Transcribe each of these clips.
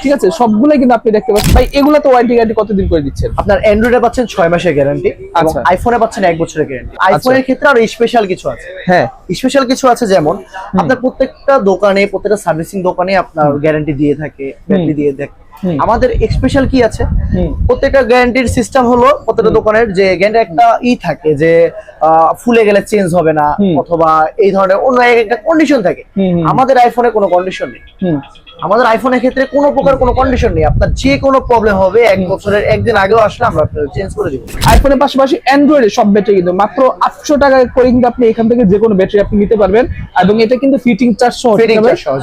ঠিক আছে? সবগুলাই কিন্তু আপনি দেখতে পাচ্ছেন। ভাই এগুলো তো ওয়ারেন্টি গ্যারান্টি কতদিন করে দিচ্ছেন? আপনার অ্যান্ড্রয়েডে পাচ্ছেন ছয় মাসের গ্যারান্টি আচ্ছা। আইফোনে পাচ্ছেন এক বছরের গ্যারান্টি আইফোনের ক্ষেত্রে আরও স্পেশাল কিছু আছে। হ্যাঁ। স্পেশাল কিছু আছে যেমন আপনার প্রত্যেকটা দোকানে প্রত্যেকটা সার্ভিসিং দোকানে আপনার গ্যারান্টি দিয়ে থাকে ব্যাটারি দিয়ে থাকে। আমাদের স্পেশাল কি আছে? প্রত্যেকটা গ্যারান্টির সিস্টেম হলো প্রত্যেকটা দোকানের যে গ্যারান্টি একটা ই থাকে যে ফুলে গেলে চেঞ্জ হবে না অথবা এই ধরনের অন্য একটা কন্ডিশন থাকে। আমাদের আইফোনে কোনো কন্ডিশন নেই। আমাদের আইফোনের ক্ষেত্রে কোনো প্রকার কোনো কন্ডিশন নেই। আপনার যে কোনো প্রবলেম হবে এক বছরের একদিন আগেও আসলে আমরা চেঞ্জ করে দিব। আইফোনের পাশাপাশি অ্যান্ড্রয়েডের সব ব্যাটারি কিন্তু মাত্র আটশো টাকা করে কিন্তু আপনি এখান থেকে যে কোনো ব্যাটারি আপনি নিতে পারবেন। এবং এটা কিন্তু ফিটিং চার্জ সহ।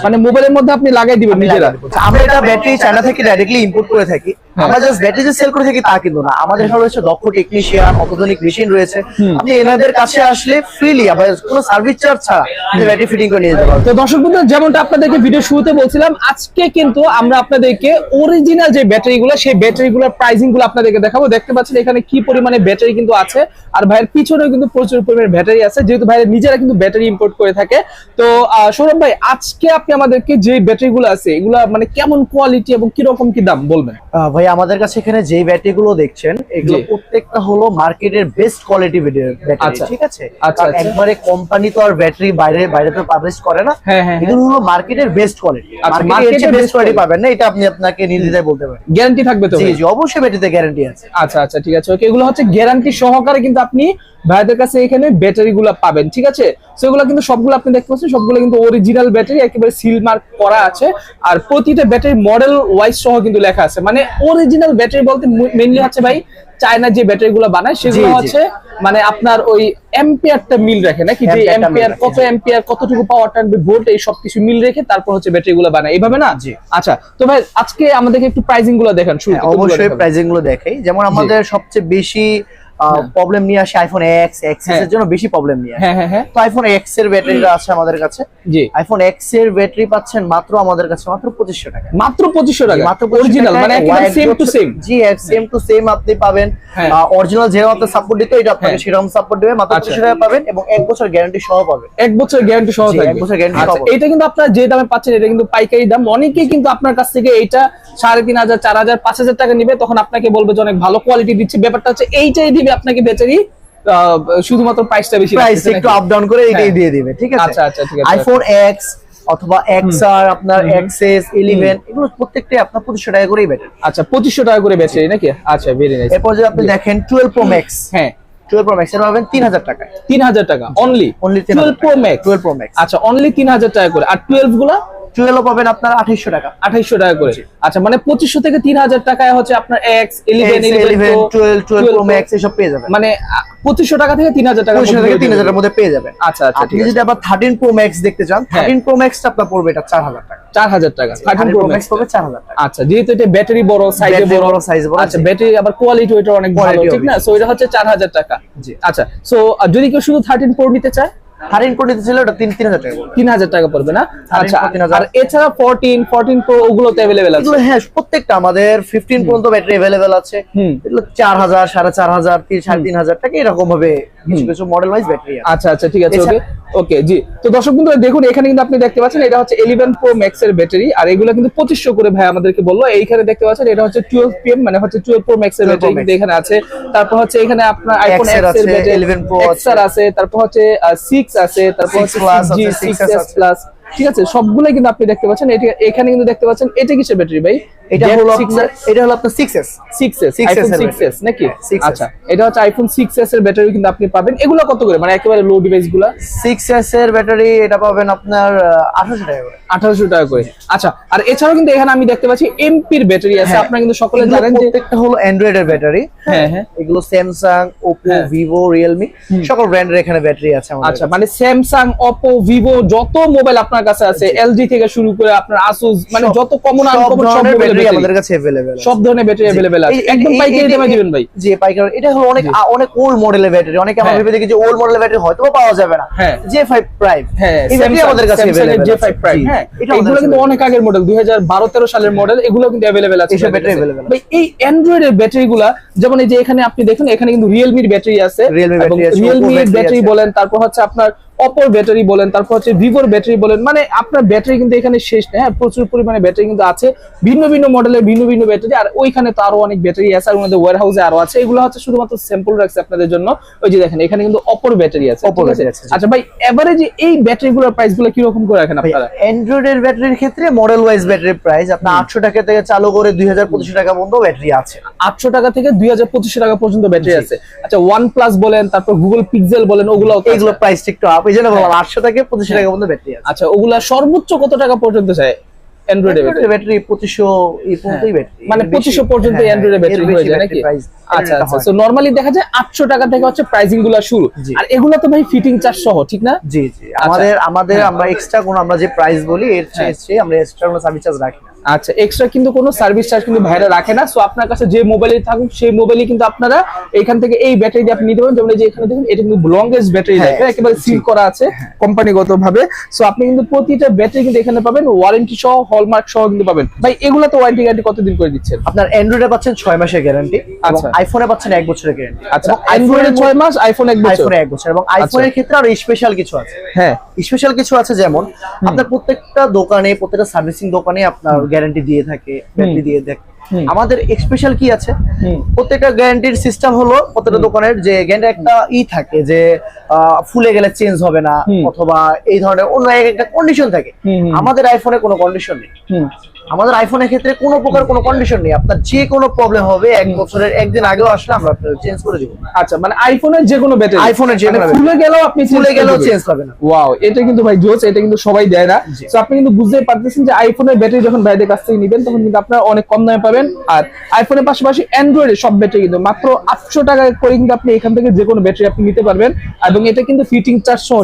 মানে মোবাইলের মধ্যে আপনি লাগাই দিবেন নিজেরা। আমরা এটা ব্যাটারি চায়না থেকে ডাইরেক্টলি ইম্পোর্ট করে থাকি। আমরা জাস্ট ব্যাটারি সেল করে থাকি তা কিন্তু না। আমাদের এখানে রয়েছে দক্ষ টেকনিশিয়ান অত্যাধুনিক মেশিন রয়েছে। আপনি এনাদের কাছে আসলে ফ্রিলি আবার কোনো সার্ভিস চার্জ ছাড়া ব্যাটারি ফিটিং করে নিয়ে যেতে পারবেন তো দর্শক বন্ধু যেমনটা আপনাদেরকে ভিডিও শুরুতে বলছিলাম আজকে কিন্তু আমরা আপনাদেরকে অরিজিনাল যে ব্যাটারি গুলো সেই ব্যাটারি গুলোর প্রাইসিংগুলো আপনাদেরকে দেখাবো। দেখতে পাচ্ছেন এখানে কি পরিমাণে ব্যাটারি কিন্তু আছে। আর ভাইয়ের পিছনেও কিন্তু প্রচুর পরিমাণে ব্যাটারি আছে যেহেতু ভাইয়ের নিজেরা কিন্তু ব্যাটারি ইম্পোর্ট করে থাকে। তো আহ, সৌরভ ভাই আজকে আপনি আমাদেরকে যে ব্যাটারি গুলো আছে এগুলা মানে কেমন কোয়ালিটি এবং কীরকম কি দাম বলবেন? আহ, ভাই আমাদের কাছে এখানে যে ব্যাটারি গুলো দেখছেন এগুলো প্রত্যেকটা হলো মার্কেটের বেস্ট কোয়ালিটি ব্যাটারি আচ্ছা। ঠিক আছে? আচ্ছা, আচ্ছা। একবারে কোম্পানি তো আর ব্যাটারি বাইরে বাইরে তো পাবলিশ করে না। হ্যাঁ, হ্যাঁ, এগুলো হলো মার্কেটের বেস্ট কোয়ালিটি মার্কেটের বেস্ট কোয়ালিটি পাবেন না এটা আপনি আপনাকে নির্দ্বিধায় বলতে পারেন। গ্যারান্টি থাকবে তো জি জি অবশ্যই ব্যাটারিতে গ্যারান্টি আছে। আচ্ছা আচ্ছা ঠিক আছে ওকে। এগুলো হচ্ছে গ্যারান্টি সহকারে কিন্তু আপনি ভাইদের কাছে এখানে ব্যাটারি গুলো পাবেন ঠিক আছে? তো এগুলো কিন্তু সবগুলো আপনি দেখতে পাচ্ছেন সবগুলো কিন্তু অরিজিনাল ব্যাটারি একেবারে সিল মার্ক করা আছে। আর প্রতিটা ব্যাটারি মডেল ওয়াইজ সহ কিন্তু লেখা আছে। মানে অরিজিনাল ব্যাটারি বলতে মেইনলি হচ্ছে ভাই চায়না যে ব্যাটারি গুলো বানায় সেগুলো। হচ্ছে মানে আপনার ওই এম্পিয়ারটা মিল রাখে নাকি যে এম্পিয়ার কত এম্পিয়ার কতটুকু পাওয়ার টানবে ভোল্ট এই সবকিছু মিল রেখে তারপর হচ্ছে ব্যাটারি গুলো বানায় এইভাবে না? জি। আচ্ছা তো ভাই আজকে আমাদেরকে একটু প্রাইজিংগুলো দেখান হ্যাঁ, অবশ্যই প্রাইজিংগুলো দেখাই। যেমন আমাদের সবচেয়ে বেশি প্রবলেম নিয়ে আসে আইফোন এক্স এক্স হ্যাঁ। এর জন্য বেশি প্রবলেম নিয়ে আসে। হ্যাঁ হ্যাঁ হ্যাঁ। তো আইফোন এক্সের ব্যাটারিটা আছে আমাদের কাছে। জি। আইফোন এক্সের ব্যাটারি পাচ্ছেন মাত্র আমাদের কাছে মাত্র পঁচিশশো টাকা। মাত্র পঁচিশশো টাকা? মাত্র অরিজিনাল মানে একেবারে সেম টু সেম জি সেম টু সেম আপনি পাবেন। হ্যাঁ। অরিজিনাল যেরকম আপনি সাপোর্ট দিতে এটা আপনাকে হ্যাঁ। সেরকম সাপোর্ট দেবে। মাত্র আচ্ছা। পঁচিশশো টাকা পাবেন এবং এক বছর গ্যারান্টি সহ পাবেন। এক বছর গ্যারান্টি সহ থাকবে এক বছর আচ্ছা, সহ। এটা কিন্তু আপনারা যে দামে পাচ্ছেন এটা কিন্তু পাইকারি দাম। অনেকেই কিন্তু আপনার কাছ থেকে এটা সাড়ে তিন হাজার চার হাজার পাঁচ হাজার টাকা নিবে। তখন আপনাকে বলবে যে অনেক ভালো কোয়ালিটি দিচ্ছে। ব্যাপারটা হচ্ছে এইটাই দিবে আপনাকে বেচারি শুধুমাত্র প্রাইসটা বেশি প্রাইস একটু আপ ডাউন করে এটাই হ্যাঁ। দিয়ে দিবে ঠিক আছে? আচ্ছা, আচ্ছা, ঠিক আছে। আইফোন এক্স অথবা এক্স আর আপনার এক্সএস ইলেভেন এগুলো প্রত্যেকটাই আপনার পঁচিশশো টাকা করেই বেটার আচ্ছা পঁচিশশো টাকা করে বেচে নাকি? আচ্ছা ভেরি নাইস এরপর যদি আপনি দেখেন টুয়েলভ প্রো ম্যাক্স হ্যাঁ। টুয়েলভ প্রো ম্যাক্স এটা পাবেন তিন হাজার টাকায়। তিন হাজার টাকা only 3000 twelve pro max twelve pro max আচ্ছা অনলি তিন হাজার টাকা করে। আর টুয়েলভগুলা? টুয়েলভ পাবেন আপনার আঠাইশশো টাকা। আঠাইশশো টাকা করে। আচ্ছা মানে পঁচিশশো থেকে তিন হাজার টাকায় হচ্ছে আপনার X eleven eleven twelve twelve max এসব পেয়ে যাবেন। মানে পঁচিশশো টাকা থেকে তিন হাজার টাকা থেকে তিন হাজারের মধ্যে পেয়ে যাবেন। আচ্ছা আচ্ছা আপনি ঠিক আছে। যদি আবার থার্টিন প্রো ম্যাক্স দেখতে চান। থার্টিন প্রো ম্যাক্সটা আপনার পড়বে এটা চার হাজার টাকা। চার হাজার টাকা। Thirteen thirteen pro pro max max পড়বে চার হাজার টাকা। আচ্ছা যেহেতু এটা ব্যাটারি বড় সাইজে বড় বড়, বড়, আচ্ছা ব্যাটারি আবার কোয়ালিটি ওইটা অনেক ভালো ঠিক না? সো এটা হচ্ছে চার হাজার টাকা। জি। আচ্ছা সো যদি কেউ শুধু থার্টিন প্রো নিতে চায়? থার্টিন প্রো নিতে ছিল ওটা তিন তিন হাজার টাকা তিন হাজার টাকা পড়বে না? 13 আচ্ছা Pro 3000 আর এছাড়া ফোরটিন ফোরটিন প্রো ওগুলো তো অ্যাভেলেবেল আছে? হ্যাঁ প্রত্যেকটা আমাদের ফিফটিন পর্যন্ত ব্যাটারি অ্যাভেলেবেল আছে। এগুলো চার হাজার সাড়ে চার হাজার তিন সাড়ে তিন হাজার টাকা এরকম ভাবে কিছু কিছু মডেল ওয়াইজ ব্যাটারি আচ্ছা আচ্ছা ঠিক আছে ওকে। ওকে জি। তো দর্শক বন্ধুরা দেখুন এখানে কিন্তু আপনি দেখতে পাচ্ছেন এটা হচ্ছে ইলেভেন প্রো ম্যাক্স এর ব্যাটারি আর এগুলো কিন্তু পঁচিশশো করে ভাই আমাদেরকে বলল। এইখানে দেখতে পাচ্ছেন এটা হচ্ছে টুয়েলভ পিএম মানে হচ্ছে টুয়েলভ প্রো ম্যাক্স এর ব্যাটারি কিন্তু এখানে আছে। তারপর হচ্ছে এখানে আপনার আইফোন এক্সের আছে, ব্যাটারি 11 Pro এক্স আছে। তারপর হচ্ছে সিক্স আছে তারপর হচ্ছে সিক্স 6S এস আছে। প্লাস ঠিক আছে সবগুলাই কিন্তু আপনি দেখতে পাচ্ছেন। এটা এখানে কিন্তু দেখতে পাচ্ছেন এটা কিসের ব্যাটারি ভাই? এটা হলো আপনার এটা হলো আপনার six S six S 6S iPhone এর সিক্স এস battery। নাকি? 6S আচ্ছা এটা হচ্ছে আইফোন সিক্স এস এর ব্যাটারি কিন্তু আপনি পাবেন। এগুলো কত করে? মানে একেবারে লো ডিভাইসগুলা? সিক্স এস এর ব্যাটারি এটা পাবেন আপনার আঠারোশো টাকা করে। আঠারোশো টাকা করে। আচ্ছা আর এছাড়াও কিন্তু এখানে আমি দেখতে পাচ্ছি এমপির ব্যাটারি আছে। হ্যাঁ। আপনারা কিন্তু সকলে জানেন যে প্রত্যেকটা হলো অ্যান্ড্রয়েড এর ব্যাটারি। হ্যাঁ হ্যাঁ। এগুলো স্যামসাং ওপো হ্যাঁ। ভিভো রিয়েলমি সকল ব্র্যান্ডের এখানে ব্যাটারি আছে আমাদের আচ্ছা মানে স্যামসাং অপো ভিভো যত মোবাইল আপনার কাছে আছে এলজি থেকে শুরু করে আপনার আসুস মানে সব- যত কমন সব আনকমন সব ধরনের মোবাইল ব্যাটারি আমাদের কাছে अवेलेबल সব ধরনের ব্যাটারি अवेलेबल আছে একদম পাইকারি দামে দিবেন ভাই জি পাইকারি এটা হলো অনেক আ- অনেক ওল্ড মডেলের ব্যাটারি অনেকে আমরা হ্যাঁ। ভেবে দেখি যে ওল্ড মডেলের ব্যাটারি হয়তো বা পাওয়া যাবে না হ্যাঁ। জে ফাইভ প্রাইম হ্যাঁ এই ব্যাটারি Samsung- আমাদের কাছে Samsung এর अवेलेबल J5 Prime, হ্যাঁ এগুলো কিন্তু অনেক আগের মডেল দুই হাজার বারো তেরো সালের মডেল এগুলো কিন্তু অ্যাভেলেবেল আছে এইসব আমাদের battery কাছে। available ভাই, এই অ্যান্ড্রয়েড এর ব্যাটারি গুলা যেমন এই যে এখানে আপনি দেখুন এখানে কিন্তু রিয়েলমির ব্যাটারি আছে Realme battery আছে, রিয়েলমি Oppo এর battery ব্যাটারি আছে। বলেন তারপর হচ্ছে আপনার অপর ব্যাটারি বলেন তারপর হচ্ছে ভিভোর ব্যাটারি বলেন মানে আপনার ব্যাটারি কিন্তু এখানে শেষ নেই। হ্যাঁ প্রচুর পরিমাণে ব্যাটারি কিন্তু আছে। ভিন্ন ভিন্ন মডেলের ভিন্ন ভিন্ন ব্যাটারি আর ওইখানে তো আরও অনেক ব্যাটারি আছে আর ওনাদের ওয়ার হাউসে আরও আছে। এগুলো হচ্ছে শুধুমাত্র স্যাম্পল রাখছে আপনাদের জন্য। ওই যে দেখেন এখানে কিন্তু অপর ব্যাটারি আছে অপর ঠিক আছে? আচ্ছা ভাই এভারেজে এই ব্যাটারিগুলোর প্রাইসগুলো কীরকম করে রাখেন আপনারা? অ্যান্ড্রয়েড এর ব্যাটারির ক্ষেত্রে মডেল ওয়াইজ ব্যাটারির প্রাইস আপনার আটশো টাকা থেকে চালু করে দুই হাজার পঁচিশশো টাকা পর্যন্ত ব্যাটারি আছে। আটশো টাকা থেকে দুই হাজার পঁচিশশো টাকা পর্যন্ত ব্যাটারি আছে। আচ্ছা ওয়ান প্লাস বলেন তারপর গুগল পিক্সেল বলেন ওগুলো এগুলো প্রাইস একটু আপ এই জন্য বললাম আটশো থেকে পঁচিশশো টাকা পর্যন্ত ব্যাটারি আছে। আচ্ছা ওগুলা সর্বোচ্চ কত টাকা পর্যন্ত চায় অ্যান্ড্রয়েড Android ব্যাটারি? পঁচিশশো এই পর্যন্তই ব্যাটারি। মানে পঁচিশশো পর্যন্ত অ্যান্ড্রয়েড ব্যাটারি হয়ে যায় নাকি? আচ্ছা আচ্ছা। তো নরমালি দেখা যায় টাকা থেকে হচ্ছে প্রাইসিংগুলা শুরু। জি। আর এগুলো তো ভাই ফিটিং চার্জ সহ ঠিক না? জি জি। আমাদের আমাদের আমরা এক্সট্রা কোনো আমরা যে প্রাইস বলি এর চেয়ে চেয়ে আমরা এক্সট্রা কোনো সার্ভিস চার্জ রাখি না। আচ্ছা এক্সট্রা কিন্তু কোনো সার্ভিস চার্জ কিন্তু ভাইরা রাখে না। সো আপনার কাছে যে মোবাইলই থাকুক সেই মোবাইলই কিন্তু আপনারা এখান থেকে এই ব্যাটারি আপনি নিতে পারেন। যেমন এই যে এখানে দেখুন এটা কিন্তু লংগেস্ট ব্যাটারি হ্যাঁ, লাইফ একেবারে সিল করা আছে। কোম্পানিগত ভাবে সো আপনি কিন্তু প্রতিটা ব্যাটারি কিন্তু এখানে পাবেন ওয়ারেন্টি সহ হলমার্ক সহ কিন্তু পাবেন। ভাই এগুলো তো ওয়ারেন্টি গ্যারান্টি কতদিন করে দিচ্ছেন? আপনার অ্যান্ড্রয়েডে পাচ্ছেন ছয় মাসের গ্যারান্টি আচ্ছা। আইফোনে পাচ্ছেন এক বছরের গ্যারান্টি আচ্ছা অ্যান্ড্রয়েডে ছয় মাস আইফোন এক বছর। আইফোনে এক বছর। এবং আইফোনের ক্ষেত্রে আরও স্পেশাল কিছু আছে। হ্যাঁ। স্পেশাল কিছু আছে যেমন আপনার প্রত্যেকটা দোকানে প্রত্যেকটা সার্ভিসিং দোকানে আপনার গ্যারান্টি দিয়ে থাকে ব্যাটারি দিয়ে থাকে হুম। আমাদের স্পেশাল কি আছে? প্রত্যেকটা গ্যারান্টির সিস্টেম হলো প্রত্যেকটা দোকানের যে গ্যারান্টি একটা ই থাকে যে ফুলে গেলে চেঞ্জ হবে না অথবা এই ধরনের অন্য এক একটা কন্ডিশন থাকে। আমাদের আইফোনে কোনো কন্ডিশন নেই। আমাদের আইফোনের ক্ষেত্রে কোনো প্রকার কোনো কন্ডিশন নেই। আপনার যে কোনো প্রবলেম হবে এক বছরের একদিন আগেও আসলে আমরা চেঞ্জ করে দিব। আচ্ছা মানে আইফোনের যে কোনো ব্যাটারি আইফোনের যে কোনো ফুলে গেলেও আপনি ফুলে গেলেও চেঞ্জ পাবে না। ওয়াও এটা কিন্তু ভাই জোস এটা কিন্তু সবাই দেয় না। তো আপনি কিন্তু বুঝতেই পারতেছেন যে আইফোনের ব্যাটারি যখন ভাইদের কাছ থেকে নিবেন তখন কিন্তু আপনারা অনেক কম দামে পাবেন। আর আইফোনের পাশাপাশি অ্যান্ড্রয়েডের সব ব্যাটারি কিন্তু মাত্র আটশো টাকা করে কিন্তু আপনি এখান থেকে যে কোনো ব্যাটারি আপনি নিতে পারবেন এবং এটা কিন্তু ফিটিং চার্জ সহ।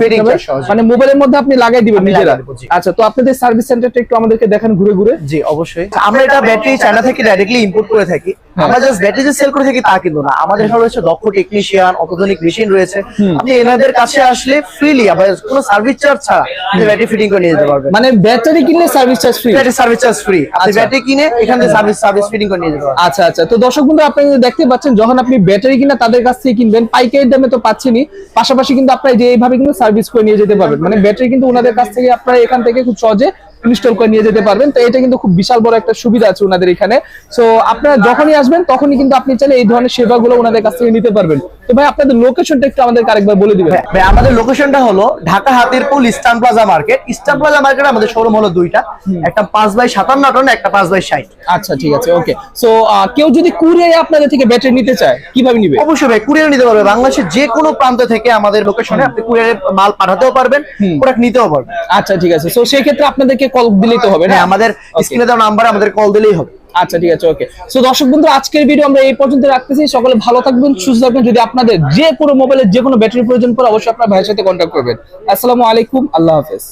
মানে মোবাইলের মধ্যে আপনি লাগাই দিবেন নিজেরা। আচ্ছা তো আপনাদের সার্ভিস সেন্টারটা একটু আমাদেরকে দেখেন ঘুরে ঘুরে জি অবশ্যই আমরা এটা ব্যাটারি চায়না থেকে ডাইরেক্টলি ইম্পোর্ট করে থাকি। আমরা জাস্ট ব্যাটারি সেল করে থাকি তা কিন্তু না। আমাদের এখানে রয়েছে দক্ষ টেকনিশিয়ান অত্যাধুনিক মেশিন রয়েছে। আপনি এনাদের কাছে আসলে ফ্রিলি আবার কোনো সার্ভিস চার্জ ছাড়া আপনি ব্যাটারি ফিটিং করে নিয়ে যেতে পারবেন। মানে ব্যাটারি কিনলে service charge free battery service charge free আপনি আচ্ছা। ব্যাটারি কিনে এখান থেকে সার্ভিস সার্ভিস ফিটিং করে নিয়ে যেতে পারবেন। আচ্ছা আচ্ছা। তো দর্শক বন্ধু আপনি দেখতে পাচ্ছেন যখন আপনি ব্যাটারি কিনা তাদের কাছ থেকে কিনবেন পাইকারি দামে তো পাচ্ছেনই। পাশাপাশি কিন্তু আপনারা যে এইভাবে কিন্তু সার্ভিস করে নিয়ে যেতে পারবেন। মানে ব্যাটারি কিন্তু ওনাদের কাছ থেকে আপনারা এখান থেকে খুব সহজে ইনস্টল করে নিয়ে যেতে পারবেন। তো এটা কিন্তু খুব বিশাল বড় একটা সুবিধা আছে ওনাদের এখানে। সো আপনারা যখনই আসবেন তখনই কিন্তু আপনি চাইলে এই ধরনের সেবাগুলো ওনাদের কাছ থেকে নিতে পারবেন। তো ভাই আপনাদের লোকেশনটা একটু আমাদের আরেকবার বলে দিবেন। হ্যাঁ, ভাই, আমাদের লোকেশনটা হলো Dhaka Hatirpul eastern plaza market. Eastern plaza market আমাদের শোরুম হলো দুইটা। একটা পাঁচ বাই সাতান্ন টন একটা পাঁচ বাই ষাট। আচ্ছা ঠিক আছে ওকে সো কেউ যদি কুরিয়ারে আপনাদের থেকে ব্যাটারি নিতে চায় কীভাবে নিবে? অবশ্যই ভাই কুরিয়ার নিতে পারবে। বাংলাদেশের যে কোনো প্রান্ত থেকে আমাদের লোকেশনে আপনি কুরিয়ারে মাল পাঠাতেও পারবেন প্রোডাক্ট নিতেও পারবেন। আচ্ছা ঠিক আছে। সো সেই ক্ষেত্রে আপনাদেরকে কল দিলেই তো হবে না? হ্যাঁ আমাদের. স্ক্রিনে দেওয়া নাম্বারে আমাদের কল দিলেই হবে। আচ্ছা ঠিক আছে ওকে সো দর্শক বন্ধু আজকের ভিডিও আমরা এই পর্যন্ত রাখতেছি। সকলে ভালো থাকবেন সুস্থ থাকবেন। যদি আপনাদের যে কোনো মোবাইলের যে কোনো ব্যাটারি প্রয়োজন পড়ে অবশ্যই আপনার ভাইয়ের সাথে কন্ট্যাক্ট করবেন। আসসালামু আলাইকুম আল্লাহ হাফেজ।